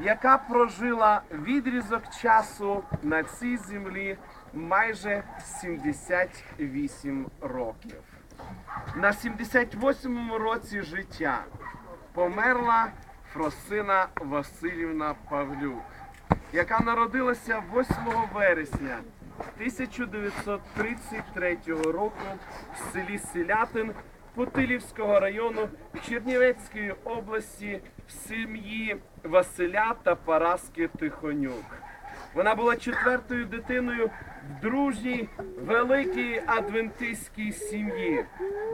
Яка прожила відрізок часу на цій землі майже 78 років. На 78-му році життя померла Фросина Васильівна Павлюк, яка народилася 8 вересня 1933 року в селі Селятин Путилівського району Чернівецької області в сім'ї Василя та Параски Тихонюк. Вона була четвертою дитиною в дружній великій адвентистській сім'ї,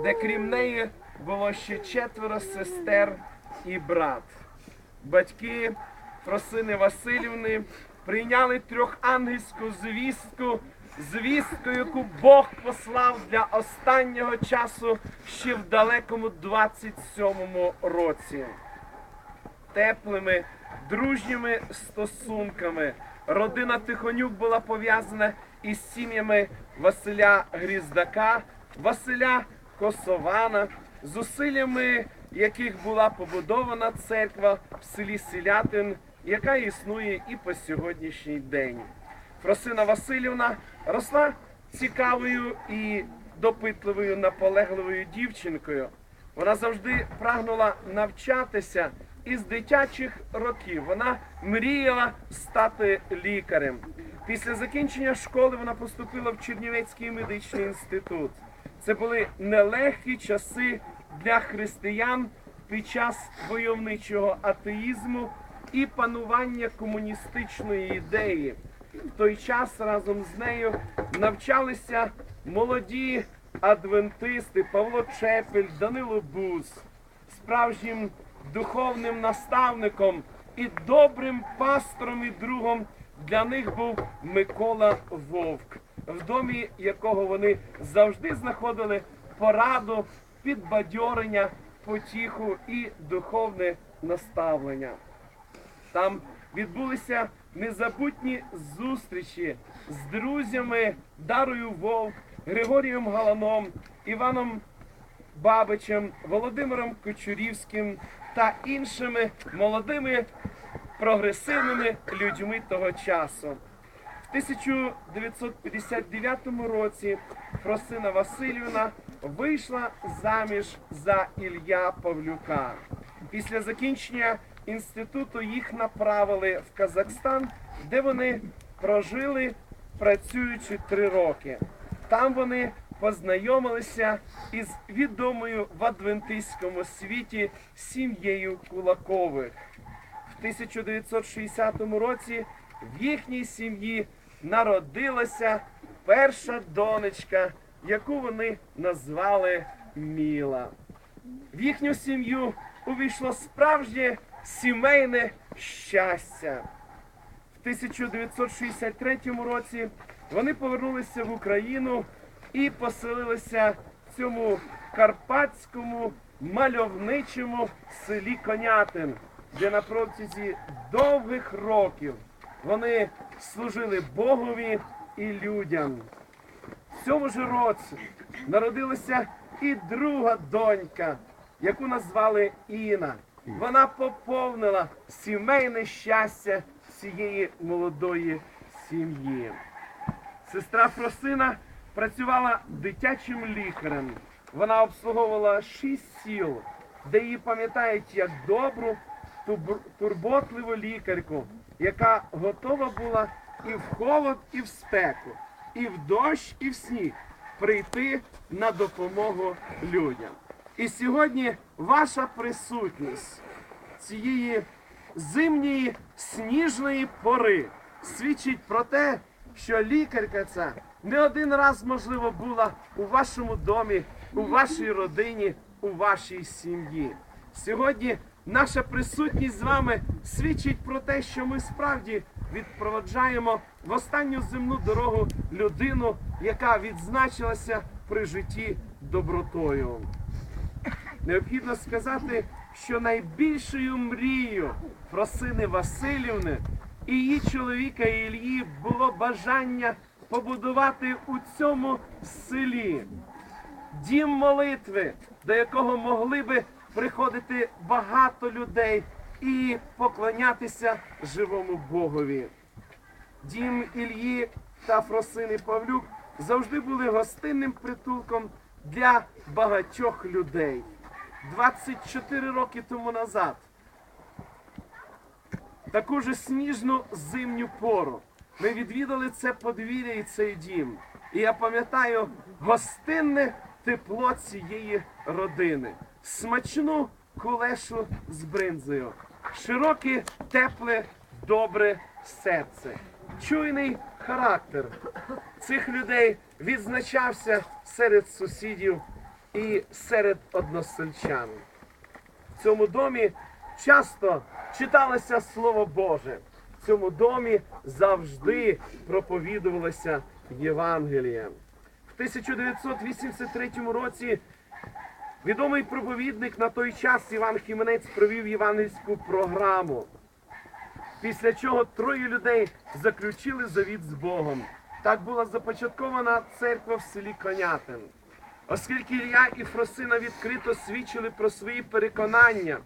де крім неї було ще четверо сестер і брат. Батьки Фросини Васильівни прийняли трьохангельську звістку, звістку, яку Бог послав для останнього часу ще в далекому 27-му році теплими, дружніми стосунками. Родина Тихонюк була пов'язана із сім'ями Василя Гріздака, Василя Косована, зусиллями яких була побудована церква в селі Селятин, яка існує і по сьогоднішній день. Фросина Васильівна росла цікавою і допитливою, наполегливою дівчинкою. Вона завжди прагнула навчатися із дитячих років. Вона мріяла стати лікарем. Після закінчення школи вона поступила в Чернівецький медичний інститут. Це були нелегкі часи для християн під час войовничого атеїзму і панування комуністичної ідеї. В той час разом з нею навчалися молоді адвентисти Павло Чепель, Данило Бус. Справжнім духовним наставником і добрим пастором і другом для них був Микола Вовк, в домі якого вони завжди знаходили пораду, підбадьорення, потіху і духовне наставлення. Там відбулися незабутні зустрічі з друзями Дарою Вовк, Григорієм Галаном, Іваном Бабичем, Володимиром Кочурівським та іншими молодими прогресивними людьми того часу. В 1959 році Фросина Васильівна вийшла заміж за Ілля Павлюка. Після закінчення інституту їх направили в Казахстан, де вони прожили, працюючи три роки. Там вони познайомилися із відомою в адвентистському світі сім'єю Кулакових. В 1960 році в їхній сім'ї народилася перша донечка, яку вони назвали Міла. В їхню сім'ю увійшло справжнє сімейне щастя. В 1963 році вони повернулися в Україну і поселилися в цьому карпатському мальовничому селі Конятин, де на протязі довгих років вони служили Богові і людям. В цьому ж році народилася і друга донька, яку назвали Іна. Вона поповнила сімейне щастя цієї молодої сім'ї. Сестра Фросина працювала дитячим лікарем. Вона обслуговувала шість сіл, де її пам'ятають як добру, турботливу лікарку, яка готова була і в холод, і в спеку, і в дощ, і в сніг прийти на допомогу людям. І сьогодні ваша присутність цієї зимньої сніжної пори свідчить про те, що лікарка ця не один раз, можливо, була у вашому домі, у вашій родині, у вашій сім'ї. Сьогодні наша присутність з вами свідчить про те, що ми справді відпроваджаємо в останню земну дорогу людину, яка відзначилася при житті добротою. Необхідно сказати, що найбільшою мрією Фросини Васильівни і її чоловіка Іллі було бажання побудувати у цьому селі дім молитви, до якого могли би приходити багато людей і поклонятися живому Богові. Дім Ільї та Фросини Павлюк завжди були гостинним притулком для багатьох людей. 24 роки тому назад, таку же сніжну зимню пору, ми відвідали це подвір'я і цей дім. І я пам'ятаю гостинне тепло цієї родини, смачну кулешу з бринзою, широке, тепле, добре серце, чуйний характер цих людей відзначався серед сусідів і серед односельчан. В цьому домі часто читалося Слово Боже. В цьому домі завжди проповідувалося Євангеліє. В 1983 році відомий проповідник на той час Іван Хіменець провів євангельську програму. Після чого троє людей заключили завіт з Богом. Так була започаткована церква в селі Конятин. Оскільки Ілля і Фросина відкрито свідчили про свої переконання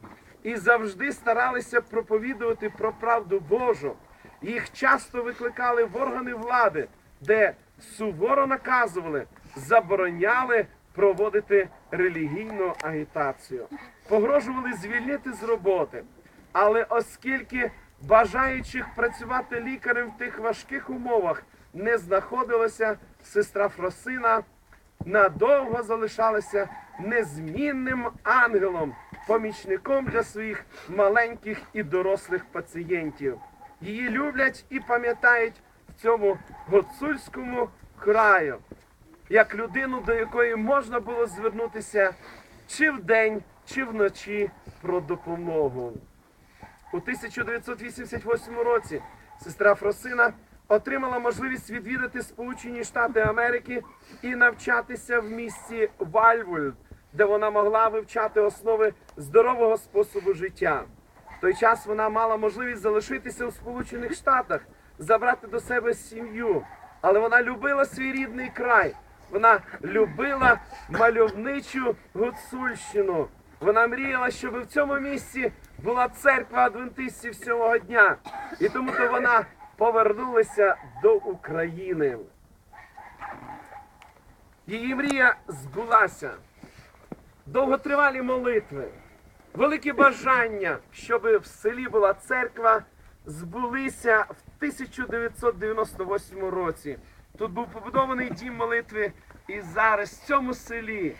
і завжди старалися проповідувати про правду Божу, їх часто викликали в органи влади, де суворо наказували, забороняли проводити релігійну агітацію, погрожували звільнити з роботи. Але оскільки бажаючих працювати лікарем в тих важких умовах не знаходилося, сестра Фросина надовго залишалася незмінним ангелом, помічником для своїх маленьких і дорослих пацієнтів. Її люблять і пам'ятають в цьому гуцульському краю, як людину, до якої можна було звернутися чи вдень, чи вночі про допомогу. У 1988 році сестра Фросина отримала можливість відвідати Сполучені Штати Америки і навчатися в місті Вальвульд, де вона могла вивчати основи здорового способу життя. В той час вона мала можливість залишитися у Сполучених Штатах, забрати до себе сім'ю. Але вона любила свій рідний край. Вона любила мальовничу Гуцульщину. Вона мріяла, щоб в цьому місці була церква адвентистів сьомого дня. І тому то вона повернулася до України. Її мрія збулася. Довготривалі молитви, велике бажання, щоб в селі була церква, збулися в 1998 році. Тут був побудований дім молитви, і зараз в цьому селі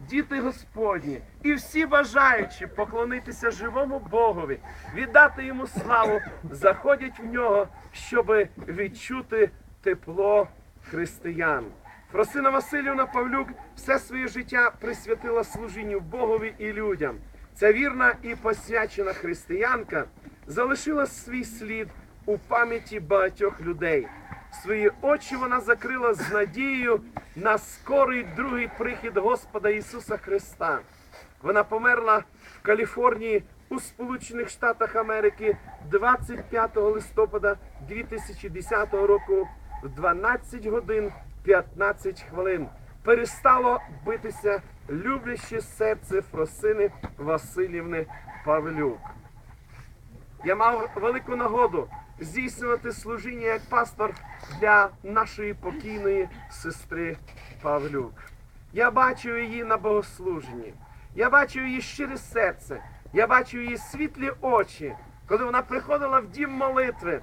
діти Господні і всі бажаючі поклонитися живому Богові, віддати йому славу, заходять в нього, щоб відчути тепло християн. Фросина Васильівна Павлюк все своє життя присвятила служінню Богові і людям. Ця вірна і посвячена християнка залишила свій слід у пам'яті багатьох людей. Свої очі вона закрила з надією на скорий другий прихід Господа Ісуса Христа. Вона померла в Каліфорнії у Сполучених Штатах Америки 25 листопада 2010 року в 12 годин 15 хвилин. Перестало битися любляще серце Фросини Васильівни Павлюк. Я мав велику нагоду здійснювати служіння як пастор для нашої покійної сестри Павлюк. Я бачив її на богослуженні. Я бачив її щире серце. Я бачив її світлі очі, коли вона приходила в дім молитви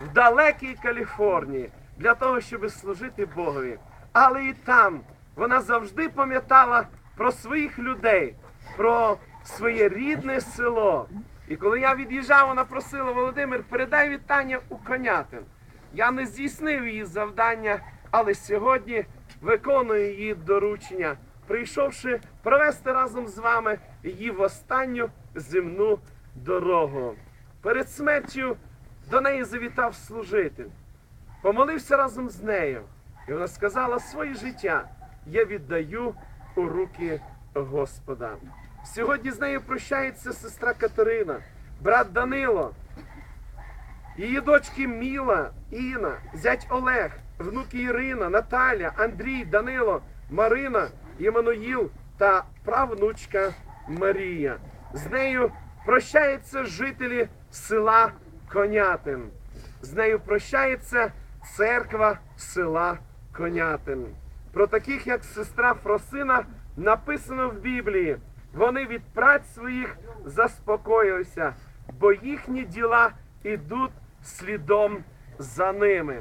в далекій Каліфорнії для того, щоб служити Богові. Але і там вона завжди пам'ятала про своїх людей, про своє рідне село. І коли я від'їжджав, вона просила Володимир, передай вітання у конятин. Я не здійснив її завдання, але сьогодні виконую її доручення, прийшовши провести разом з вами її в останню земну дорогу. Перед смертю до неї завітав служитель, помолився разом з нею. І вона сказала, своє життя я віддаю у руки Господа. Сьогодні з нею прощається сестра Катерина, брат Данило, її дочки Міла, Інна, зять Олег, внуки Ірина, Наталя, Андрій, Данило, Марина, Ємануїл та правнучка Марія. З нею Прощаються жителі села Конятин. З нею прощається церква села Конятин. Про таких, як сестра Фросина, написано в Біблії. Вони від праць своїх заспокоїлися, бо їхні діла ідуть слідом за ними.